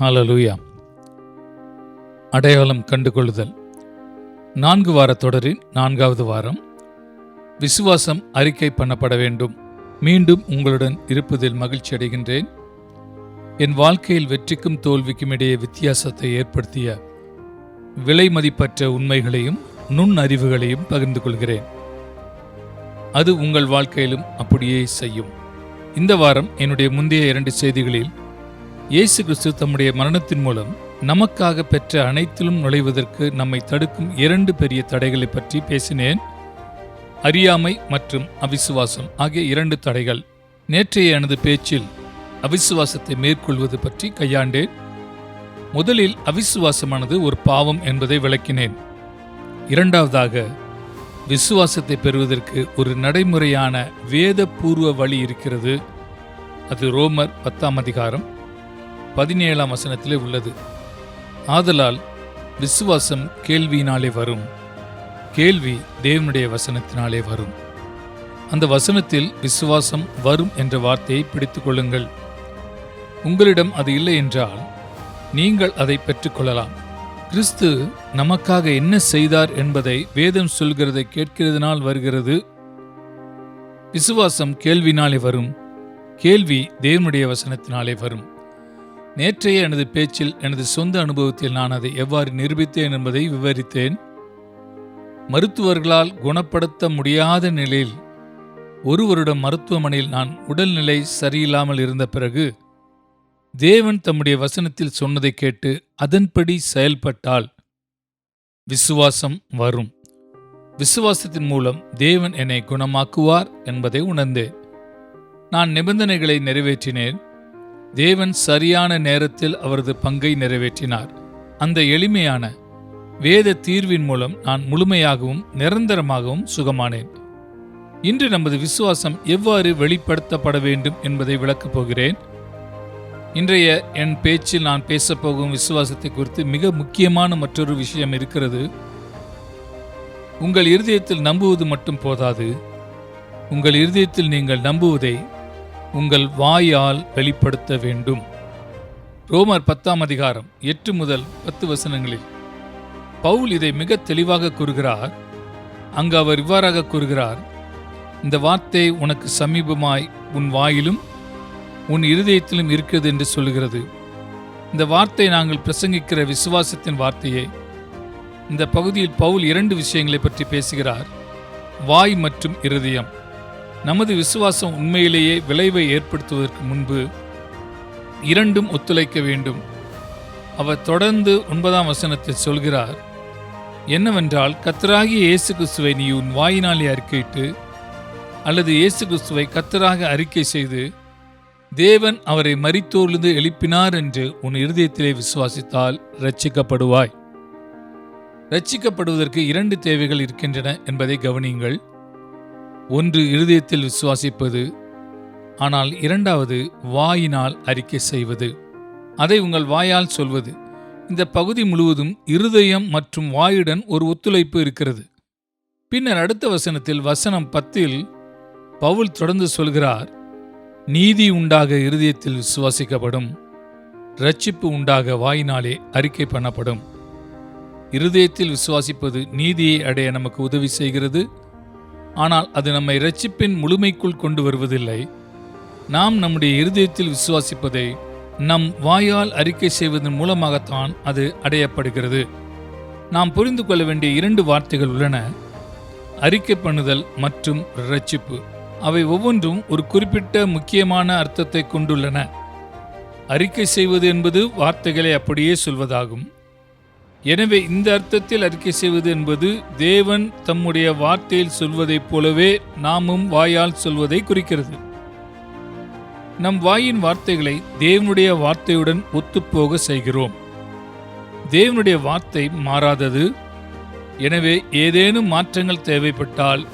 Hallelujah அடையாளம் கண்டுகொள்ளுதல். நான்கு வார தொடரின் நான்காவது வாரம். விசுவாசம் அறிக்கை பண்ணப்பட வேண்டும். மீண்டும் உங்களுடன் இருப்பதில் மகிழ்ச்சி அடைகின்றேன். என் வாழ்க்கையில் வெற்றிக்கும் தோல்விக்கும் இடையே வித்தியாசத்தை ஏற்படுத்திய விலை மதிப்பற்ற உண்மைகளையும் நுண் அறிவுகளையும் பகிர்ந்து கொள்கிறேன். அது உங்கள் வாழ்க்கையிலும் அப்படியே செய்யும். இந்த வாரம் என்னுடைய முந்தைய இரண்டு செய்திகளில் இயேசு கிறிஸ்து தம்முடைய மரணத்தின் மூலம் நமக்காக பெற்ற அனைத்திலும் நுழைவதற்கு நம்மை தடுக்கும் இரண்டு பெரிய தடைகளை பற்றி பேசினேன். அறியாமை மற்றும் அவிசுவாசம் ஆகிய இரண்டு தடைகள். நேற்றைய எனது பேச்சில் அவிசுவாசத்தை மேற்கொள்வது பற்றி கையாண்டேன். முதலில் அவிசுவாசமானது ஒரு பாவம் என்பதை விளக்கினேன். இரண்டாவதாக விசுவாசத்தை பெறுவதற்கு ஒரு நடைமுறையான வேதபூர்வ வழி இருக்கிறது. அது ரோமர் பத்தாம் அதிகாரம் பதினேழாம் வசனத்திலே உள்ளது. ஆதலால் விசுவாசம் கேள்வியினாலே வரும். கேள்வி தேவனுடைய வசனத்தினாலே வரும். அந்த வசனத்தில் விசுவாசம் வரும் என்ற வார்த்தையை பிடித்து கொள்ளுங்கள். உங்களிடம் அது இல்லை என்றால் நீங்கள் அதை பெற்றுக்கொள்ளலாம் கிறிஸ்து நமக்காக என்ன செய்தார் என்பதை வேதம் சொல்கிறதை கேட்கிறதுனால் வருகிறது. விசுவாசம் கேள்வினாலே வரும். கேள்வி தேவனுடைய வசனத்தினாலே வரும். நேற்றைய எனது பேச்சில் எனது சொந்த அனுபவத்தில் நான் அதை எவ்வாறு நிரூபித்தேன் என்பதை விவரித்தேன். மருத்துவர்களால் குணப்படுத்த முடியாத நிலையில் ஒரு வருடம் மருத்துவமனையில் நான் உடல்நிலை சரியில்லாமல் இருந்த பிறகு தேவன் தம்முடைய வசனத்தில் சொன்னதை கேட்டு அதன்படி செயல்பட்டால் விசுவாசம் வரும். விசுவாசத்தின் மூலம் தேவன் என்னை குணமாக்குவார் என்பதை உணர்ந்தேன். நான் நிபந்தனைகளை நிறைவேற்றினேன். தேவன் சரியான நேரத்தில் அவரது பங்கை நிறைவேற்றினார். அந்த எளிமையான வேத தீர்வின் மூலம் நான் முழுமையாகவும் நிரந்தரமாகவும் சுகமானேன். இன்று நமது விசுவாசம் எவ்வாறு வெளிப்படுத்தப்பட வேண்டும் என்பதை விளக்கப் போகிறேன். இன்றைய என் பேச்சில் நான் பேசப்போகும் விசுவாசத்தை குறித்து மிக முக்கியமான மற்றொரு விஷயம் இருக்கிறது. உங்கள் இருதயத்தில் நம்புவது மட்டும் போதாது. உங்கள் இருதயத்தில் நீங்கள் நம்புவதை உங்கள் வாயால் வெளிப்படுத்த வேண்டும். ரோமர் பத்தாம் அதிகாரம் எட்டு முதல் பத்து வசனங்களில் பவுல் இதை மிக தெளிவாக கூறுகிறார். அங்கு அவர் இவ்வாறாக கூறுகிறார் இந்த வார்த்தை உனக்கு சமீபமாய் உன் வாயிலும் உன் இருதயத்திலும் இருக்கிறது என்று சொல்லுகிறது. இந்த வார்த்தை நாங்கள் பிரசங்கிக்கிற விசுவாசத்தின் வார்த்தையை. இந்த பகுதியில் பவுல் இரண்டு விஷயங்களை பற்றி பேசுகிறார். வாய் மற்றும் இருதயம். நமது விசுவாசம் உண்மையிலேயே விளைவை ஏற்படுத்துவதற்கு முன்பு இரண்டும் ஒத்துழைக்க வேண்டும். அவர் தொடர்ந்து ஒன்பதாம் வசனத்தில் சொல்கிறார் என்னவென்றால் கத்தராகிய இயேசு கிறிஸ்துவை நீ உன் வாயினாலே அறிக்கையிட்டு அல்லது இயேசு கிறிஸ்துவை கத்தராக அறிக்கை செய்து தேவன் அவரை மறித்தோர்லிருந்து எழுப்பினார் என்று உன் இருதயத்திலே விசுவாசித்தால் ரட்சிக்கப்படுவாய் ரட்சிக்கப்படுவதற்கு இரண்டு தேவைகள் இருக்கின்றன என்பதை கவனியுங்கள். ஒன்று இருதயத்தில் விசுவாசிப்பது ஆனால் இரண்டாவது வாயினால் அறிக்கை செய்வது. அதை உங்கள் வாயால் சொல்வது. இந்த பகுதி முழுவதும் இருதயம் மற்றும் வாயுடன் ஒரு ஒத்துழைப்பு இருக்கிறது. பின்னர் அடுத்த வசனத்தில் வசனம் பத்தில் பவுல் தொடர்ந்து சொல்கிறார் நீதி உண்டாக இருதயத்தில் விசுவாசிக்கப்படும் ரட்சிப்பு உண்டாக வாயினாலே அறிக்கை பண்ணப்படும். இருதயத்தில் விசுவாசிப்பது நீதியை அடைய நமக்கு உதவி செய்கிறது. ஆனால் அது நம்மை இரட்சிப்பின் முழுமைக்குள் கொண்டு வருவதில்லை. நாம் நம்முடைய இருதயத்தில் விசுவாசிப்பதை நம் வாயால் அறிக்கை செய்வதன் மூலமாகத்தான் அது அடையப்படுகிறது. நாம் புரிந்து கொள்ள வேண்டிய இரண்டு வார்த்தைகள் உள்ளன. அறிக்கை பண்ணுதல் மற்றும் இரட்சிப்பு. அவை ஒவ்வொன்றும் ஒரு குறிப்பிட்ட முக்கியமான அர்த்தத்தை கொண்டுள்ளன. அறிக்கை செய்வது என்பது வார்த்தைகளை அப்படியே சொல்வதாகும். எனவே இந்த அர்த்தத்தில் அறிக்கை செய்வது என்பது தேவன் தம்முடைய வார்த்தையில் சொல்வதைப் போலவே நாமும் வாயால் சொல்வதை குறிக்கிறது. நம் வாயின் வார்த்தைகளை தேவனுடைய வார்த்தையுடன் ஒத்துப்போக செய்கிறோம். தேவனுடைய வார்த்தை மாறாதது. எனவே ஏதேனும் மாற்றங்கள் தேவைப்பட்டால்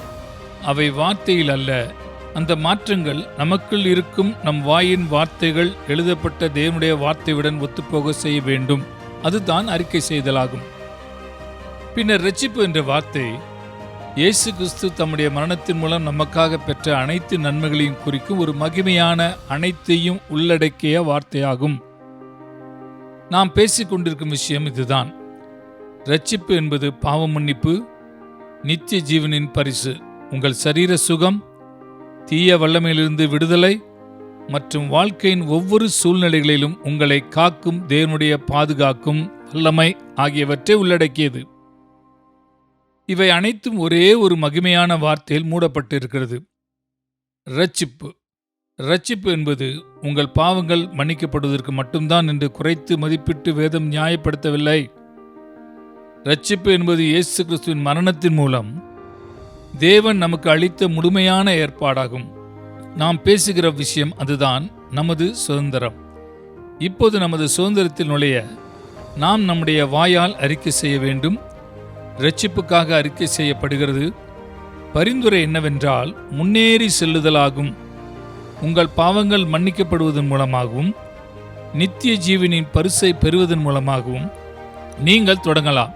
அவை வார்த்தையில் அல்ல. அந்த மாற்றங்கள் நமக்குள் இருக்கும் நம் வாயின் வார்த்தைகள் எழுதப்பட்ட தேவனுடைய வார்த்தையுடன் ஒத்துப்போக செய்ய வேண்டும். அதுதான் அறிக்கை செய்தலாகும். பின்னர் ரட்சிப்பு என்ற வார்த்தை இயேசு கிறிஸ்து தம்முடைய மரணத்தின் மூலம் நமக்காக பெற்ற அனைத்து நன்மைகளையும் குறிக்கும் ஒரு மகிமையான அனைத்தையும் உள்ளடக்கிய வார்த்தையாகும். நாம் பேசிக்கொண்டிருக்கும் விஷயம் இதுதான். ரட்சிப்பு என்பது பாவ மன்னிப்பு நித்திய ஜீவனின் பரிசு உங்கள் சரீர சுகம் தீய வல்லமையிலிருந்து விடுதலை மற்றும் வாழ்க்கையின் ஒவ்வொரு சூழ்நிலைகளிலும் உங்களை காக்கும் தேவனுடைய பாதுகாக்கும் வல்லமை ஆகியவற்றை உள்ளடக்கியது. இவை அனைத்தும் ஒரே ஒரு மகிமையான வார்த்தையில் மூடப்பட்டிருக்கிறது. ரட்சிப்பு. ரட்சிப்பு என்பது உங்கள் பாவங்கள் மன்னிக்கப்படுவதற்கு மட்டும்தான் என்று குறைத்து மதிப்பிட்டு வேதம் நியாயப்படுத்தவில்லை. ரட்சிப்பு என்பது இயேசு கிறிஸ்துவின் மரணத்தின் மூலம் தேவன் நமக்கு அளித்த முழுமையான ஏற்பாடாகும். நாம் பேசுகிற விஷயம் அதுதான் நமது சுதந்திரம். இப்போது நமது சுதந்திரத்தில் நுழைய நாம் நம்முடைய வாயால் அறிக்கை செய்ய வேண்டும். ரட்சிப்புக்காக அறிக்கை செய்யப்படுகிறது. பரிந்துரை என்னவென்றால் முன்னேறி செல்லுதலாகும். உங்கள் பாவங்கள் மன்னிக்கப்படுவதன் மூலமாகவும் நித்திய ஜீவனின் பரிசை பெறுவதன் மூலமாகவும் நீங்கள் தொடங்கலாம்.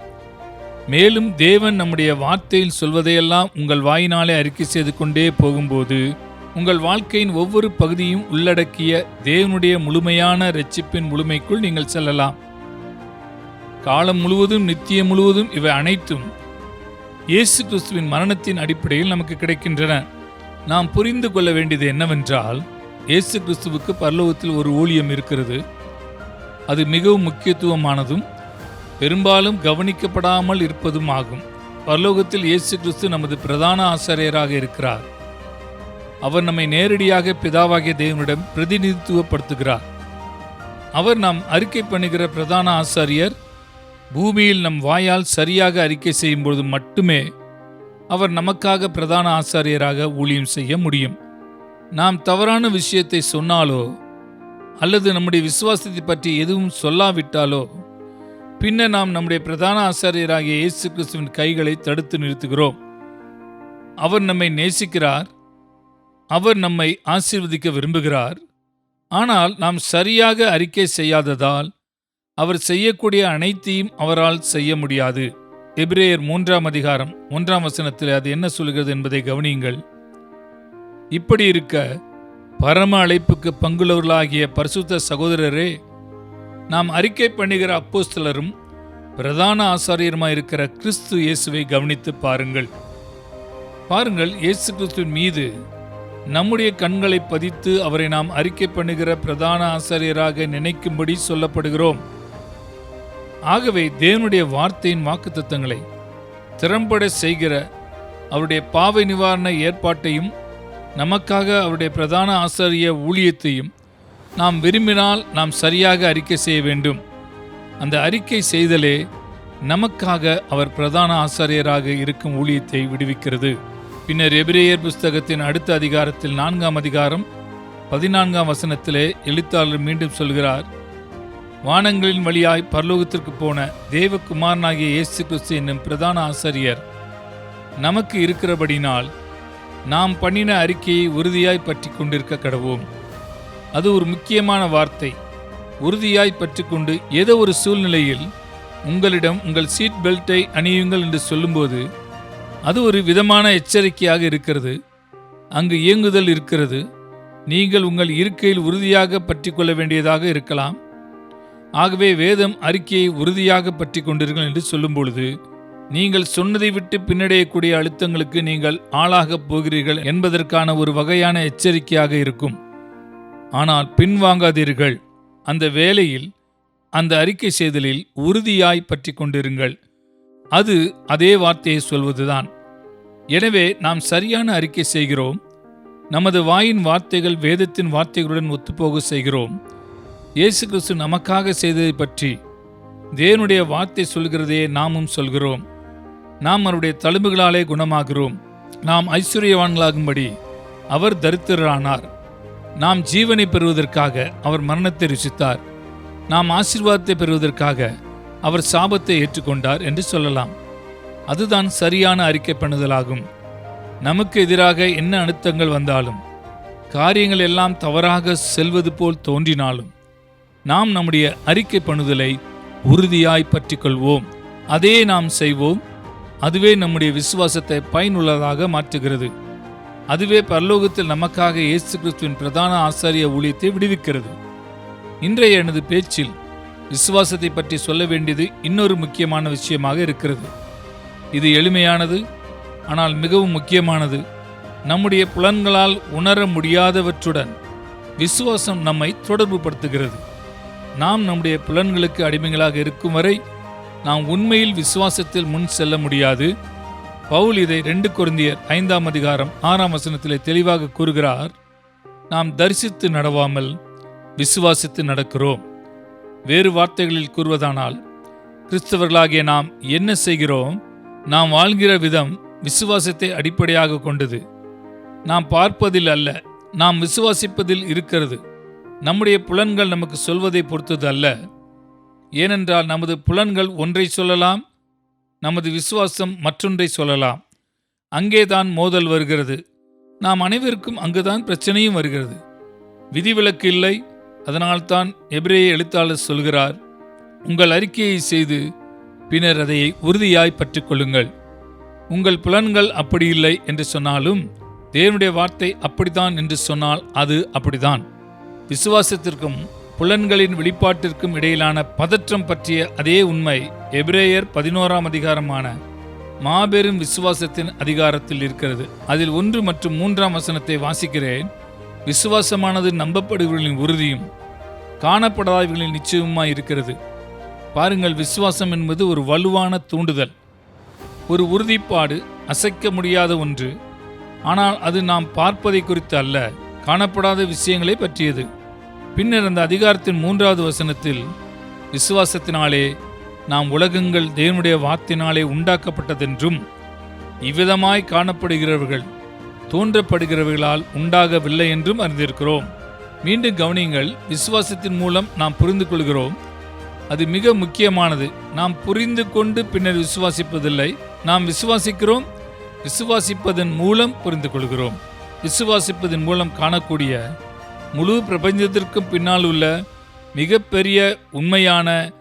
மேலும் தேவன் நம்முடைய வார்த்தையில் சொல்வதையெல்லாம் உங்கள் வாயினாலே அறிக்கை செய்து கொண்டே போகும்போது உங்கள் வாழ்க்கையின் ஒவ்வொரு பகுதியும் உள்ளடக்கிய தேவனுடைய முழுமையான ரட்சிப்பின் முழுமைக்குள் நீங்கள் செல்லலாம். காலம் முழுவதும் நித்தியம் முழுவதும் இவை அனைத்தும் இயேசு கிறிஸ்துவின் மரணத்தின் அடிப்படையில் நமக்கு கிடைக்கின்றன. நாம் புரிந்து கொள்ள வேண்டியது என்னவென்றால் இயேசு கிறிஸ்துவுக்கு பரலோகத்தில் ஒரு ஊழியம் இருக்கிறது. அது மிகவும் முக்கியத்துவமானதும் பெரும்பாலும் கவனிக்கப்படாமல் இருப்பதும் ஆகும் பரலோகத்தில் இயேசு கிறிஸ்து நமது பிரதான ஆசிரியராக இருக்கிறார். அவர் நம்மை நேரடியாக பிதாவாகிய தேவனிடம் பிரதிநிதித்துவப்படுத்துகிறார். அவர் நாம் அறிக்கை பண்ணுகிற பிரதான ஆசாரியர் பூமியில் நம் வாயால் சரியாக அறிக்கை செய்யும் பொழுது மட்டுமே அவர் நமக்காக பிரதான ஆசாரியராக ஊழியம் செய்ய முடியும். நாம் தவறான விஷயத்தை சொன்னாலோ அல்லது நம்முடைய விசுவாசத்தை பற்றி எதுவும் சொல்லாவிட்டாலோ பின்னர் நாம் நம்முடைய பிரதான ஆசாரியராகிய இயேசு கிறிஸ்துவின் கைகளை தடுத்து நிறுத்துகிறோம். அவர் நம்மை நேசிக்கிறார் அவர் நம்மை ஆசீர்வதிக்க விரும்புகிறார். ஆனால் நாம் சரியாக அறிக்கை செய்யாததால் அவர் செய்யக்கூடிய அனைத்தையும் அவரால் செய்ய முடியாது. எபிரேயர் மூன்றாம் அதிகாரம் ஒன்றாம் வசனத்தில் அது என்ன சொல்கிறது என்பதை கவனியுங்கள். இப்படி இருக்க பரம அழைப்புக்கு பங்குள்ளவர்களாகிய பரிசுத்த சகோதரரே நாம் அறிக்கை பண்ணுகிற அப்போஸ்தலரும் பிரதான ஆசாரியருமாயிருக்கிற கிறிஸ்து இயேசுவை கவனித்து பாருங்கள். பாருங்கள் இயேசு கிறிஸ்துவின் மீது நம்முடைய கண்களை பதித்து அவரை நாம் அறிக்கை பண்ணுகிற பிரதான ஆசாரியராக நினைக்கும்படி சொல்லப்படுகிறோம். ஆகவே தேவனுடைய வார்த்தையின் வாக்குத்தத்தங்களை திறம்பட செய்கிற அவருடைய பாவை நிவாரண ஏற்பாட்டையும் நமக்காக அவருடைய பிரதான ஆசாரிய ஊழியத்தையும் நாம் விரும்பினால் நாம் சரியாக அறிக்கை செய்ய வேண்டும். அந்த அறிக்கை செய்தலே நமக்காக அவர் பிரதான ஆசாரியராக இருக்கும் ஊழியத்தை விடுவிக்கிறது. பின்னர் எபிரேயர் புஸ்தகத்தின் அடுத்த அதிகாரத்தில் நான்காம் அதிகாரம் பதினான்காம் வசனத்திலே எழுத்தாளர் மீண்டும் சொல்கிறார் வானங்களின் வழியாய் பரலோகத்திற்கு போன தேவகுமாரனாகிய இயேசு கிறிஸ்து என்னும் பிரதான ஆசாரியர் நமக்கு இருக்கிறபடினால் நாம் பண்ணின அறிக்கையை உறுதியாய் பற்றி கொண்டிருக்க கடவோம். அது ஒரு முக்கியமான வார்த்தை. உறுதியாய் பற்றி கொண்டு ஏதோ ஒரு சூழ்நிலையில் உங்களிடம் உங்கள் சீட் பெல்ட்டை அணியுங்கள் என்று சொல்லும்போது அது ஒரு விதமான எச்சரிக்கையாக இருக்கிறது. அங்கு இயங்குதல் இருக்கிறது. நீங்கள் உங்கள் இருக்கையில் உறுதியாக பற்றி கொள்ள வேண்டியதாக இருக்கலாம். ஆகவே வேதம் அறிக்கையை உறுதியாக பற்றி கொண்டீர்கள் என்று சொல்லும் பொழுது நீங்கள் சொன்னதை விட்டு பின்னடையக்கூடிய அழுத்தங்களுக்கு நீங்கள் ஆளாகப் போகிறீர்கள் என்பதற்கான ஒரு வகையான எச்சரிக்கையாக இருக்கும். ஆனால் பின்வாங்காதீர்கள். அந்த வேலையில் அந்த அறிக்கை செய்தலில் உறுதியாய் பற்றி கொண்டிருங்கள். அது அதே வார்த்தையை சொல்வதுதான். எனவே நாம் சரியான அறிக்கை செய்கிறோம். நமது வாயின் வார்த்தைகள் வேதத்தின் வார்த்தைகளுடன் ஒத்துப்போக செய்கிறோம். இயேசு கிறிஸ்து நமக்காக செய்ததை பற்றி தேவனுடைய வார்த்தை சொல்கிறதையே நாமும் சொல்கிறோம். நாம் அவருடைய தழும்புகளாலே குணமாகிறோம். நாம் ஐஸ்வர்யவான்களாகும்படி அவர் தரித்திரரானார். நாம் ஜீவனை பெறுவதற்காக அவர் மரணத்தை ருசித்தார். நாம் ஆசீர்வாதத்தை பெறுவதற்காக அவர் சாபத்தை ஏற்றுக்கொண்டார் என்று சொல்லலாம். அதுதான் சரியான அறிக்கை பண்ணுதலாகும். நமக்கு எதிராக என்ன அழுத்தங்கள் வந்தாலும் காரியங்கள் எல்லாம் தவறாக செல்வது போல் தோன்றினாலும் நாம் நம்முடைய அறிக்கை பண்ணுதலை உறுதியாய் பற்றிக்கொள்வோம். அதே நாம் செய்வோம். அதுவே நம்முடைய விசுவாசத்தை பயனுள்ளதாக மாற்றுகிறது. அதுவே பரலோகத்தில் நமக்காக இயேசு கிறிஸ்துவின் பிரதான ஆசாரிய ஊழியத்தை விடுவிக்கிறது. இன்றைய எனது பேச்சில் விசுவாசத்தை பற்றி சொல்ல வேண்டியது இன்னொரு முக்கியமான விஷயமாக இருக்கிறது. இது எளிமையானது ஆனால் மிகவும் முக்கியமானது. நம்முடைய புலன்களால் உணர முடியாதவற்றுடன் விசுவாசம் நம்மை தொடர்புபடுத்துகிறது. நாம் நம்முடைய புலன்களுக்கு அடிமைகளாக இருக்கும் வரை நாம் உண்மையில் விசுவாசத்தில் முன் செல்ல முடியாது. பவுல் இதை ரெண்டு குருந்தியர் ஐந்தாம் அதிகாரம் ஆறாம் வசனத்திலே தெளிவாக கூறுகிறார். நாம் தரிசித்து நடவாமல் விசுவாசித்து நடக்கிறோம். வேறு வார்த்தைகளில் கூறுவதானால் கிறிஸ்தவர்களாகிய நாம் என்ன செய்கிறோம்? நாம் வாழ்கிற விதம் விசுவாசத்தை அடிப்படையாக கொண்டது. நாம் பார்ப்பதில் அல்ல நாம் விசுவாசிப்பதில் இருக்கிறது. நம்முடைய புலன்கள் நமக்கு சொல்வதை பொறுத்தது அல்ல. ஏனென்றால் நமது புலன்கள் ஒன்றை சொல்லலாம் நமது விசுவாசம் மற்றொன்றை சொல்லலாம். அங்கேதான் மோதல் வருகிறது. நாம் அனைவருக்கும் அங்குதான் பிரச்சனையும் வருகிறது. விதிவிலக்கு இல்லை அதனால்தான் எபிரேய எழுத்தாளர் சொல்கிறார் உங்கள் அறிக்கையை செய்து பின்னர் அதை உறுதியாய் பற்றிக்கொள்ளுங்கள். உங்கள் புலன்கள் அப்படி இல்லை என்று சொன்னாலும் தேவனுடைய வார்த்தை அப்படித்தான் என்று சொன்னால் அது அப்படிதான் விசுவாசத்திற்கும் புலன்களின் வெளிப்பாட்டிற்கும் இடையிலான பதற்றம் பற்றிய அதே உண்மை எபிரேயர் பதினோராம் அதிகாரமான மாபெரும் விசுவாசத்தின் அதிகாரத்தில் இருக்கிறது. அதில் ஒன்று மற்றும் மூன்றாம் வசனத்தை வாசிக்கிறேன். விசுவாசமானது நம்பப்படுகிறவர்களின் உறுதியும் காணப்படாதவர்களின் நிச்சயமாய் இருக்கிறது. பாருங்கள் விசுவாசம் என்பது ஒரு வலுவான தூண்டுதல். ஒரு உறுதிப்பாடு அசைக்க முடியாத ஒன்று. ஆனால் அது நாம் பார்ப்பதை குறித்து அல்ல காணப்படாத விஷயங்களை பற்றியது. பின்னர் அந்த அதிகாரத்தின் மூன்றாவது வசனத்தில் விசுவாசத்தினாலே நாம் உலகங்கள் தேவனுடைய வார்த்தினாலே உண்டாக்கப்பட்டதென்றும் இவ்விதமாய் காணப்படுகிறவர்கள் தோன்றப்படுகிறவர்களால் உண்டாகவில்லை என்றும் அறிந்திருக்கிறோம். மீண்டும் கவனியுங்கள் விசுவாசத்தின் மூலம் நாம் புரிந்து கொள்கிறோம். அது மிக முக்கியமானது. நாம் புரிந்து கொண்டு பின்னர் விசுவாசிப்பதில்லை. நாம் விசுவாசிக்கிறோம் விசுவாசிப்பதன் மூலம் புரிந்து கொள்கிறோம். விசுவாசிப்பதன் மூலம் காணக்கூடிய முழு பிரபஞ்சத்திற்கும் பின்னால் உள்ள மிகப்பெரிய உண்மையான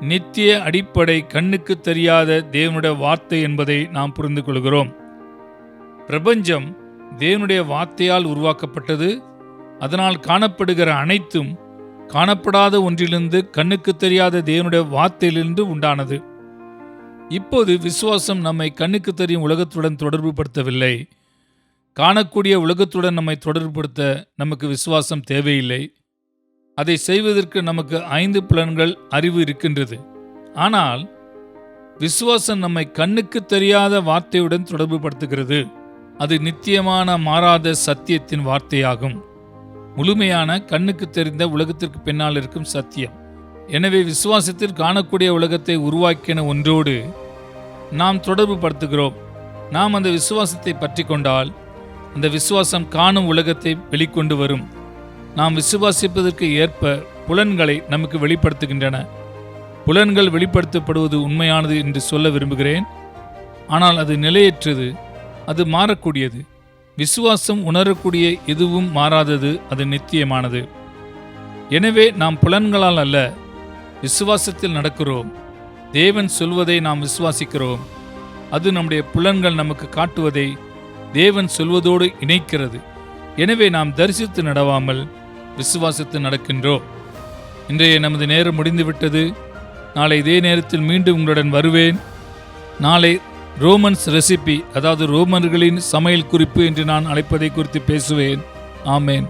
நித்திய அடிப்படை கண்ணுக்கு தெரியாத தேவனுடைய வார்த்தை என்பதை நாம் புரிந்து கொள்கிறோம். பிரபஞ்சம் தேவனுடைய வார்த்தையால் உருவாக்கப்பட்டது. அதனால் காணப்படுகிற அனைத்தும் காணப்படாத ஒன்றிலிருந்து கண்ணுக்கு தெரியாத தேவனுடைய வார்த்தையிலிருந்து உண்டானது. இப்போது விசுவாசம் நம்மை கண்ணுக்கு தெரியும் உலகத்துடன் தொடர்பு படுத்தவில்லை காணக்கூடிய உலகத்துடன் நம்மை தொடர்புபடுத்த நமக்கு விசுவாசம் தேவையில்லை. அதை செய்வதற்கு நமக்கு ஐந்து புலன்கள் அறிவு இருக்கின்றது. ஆனால் விசுவாசம் நம்மை கண்ணுக்கு தெரியாத வார்த்தையுடன் தொடர்பு படுத்துகிறது அது நித்தியமான மாறாத சத்தியத்தின் வார்த்தையாகும். முழுமையான கண்ணுக்கு தெரிந்த உலகத்திற்கு பின்னால் இருக்கும் சத்தியம். எனவே விசுவாசத்தில் காணக்கூடிய உலகத்தை உருவாக்கின ஒன்றோடு நாம் தொடர்பு படுத்துகிறோம். நாம் அந்த விசுவாசத்தை பற்றி கொண்டால் அந்த விசுவாசம் காணும் உலகத்தை வெளிக்கொண்டு வரும். நாம் விசுவாசிப்பதற்கு ஏற்ப புலன்களை நமக்கு வெளிப்படுத்துகின்றன. புலன்கள் வெளிப்படுத்தப்படுவது உண்மையானது என்று சொல்ல விரும்புகிறேன். ஆனால் அது நிலையற்றது. அது மாறக்கூடியது. விசுவாசம் உணரக்கூடிய எதுவும் மாறாதது அது நித்தியமானது. எனவே நாம் புலன்களால் அல்ல விசுவாசத்தில் நடக்கிறோம். தேவன் சொல்வதை நாம் விசுவாசிக்கிறோம். அது நம்முடைய புலன்கள் நமக்கு காட்டுவதை தேவன் சொல்வதோடு இணைக்கிறது. எனவே நாம் தரிசித்து நடவாமல் விசுவாசித்து நடக்கின்றோம். இன்றைய நமது நேரம் முடிந்துவிட்டது. நாளை இதே நேரத்தில் மீண்டும் உங்களுடன் வருவேன். நாளை ரோமன்ஸ் ரெசிபி அதாவது ரோமர்களின் சமையல் குறிப்பு என்று நான் அழைப்பதை குறித்து பேசுவேன். ஆமேன்.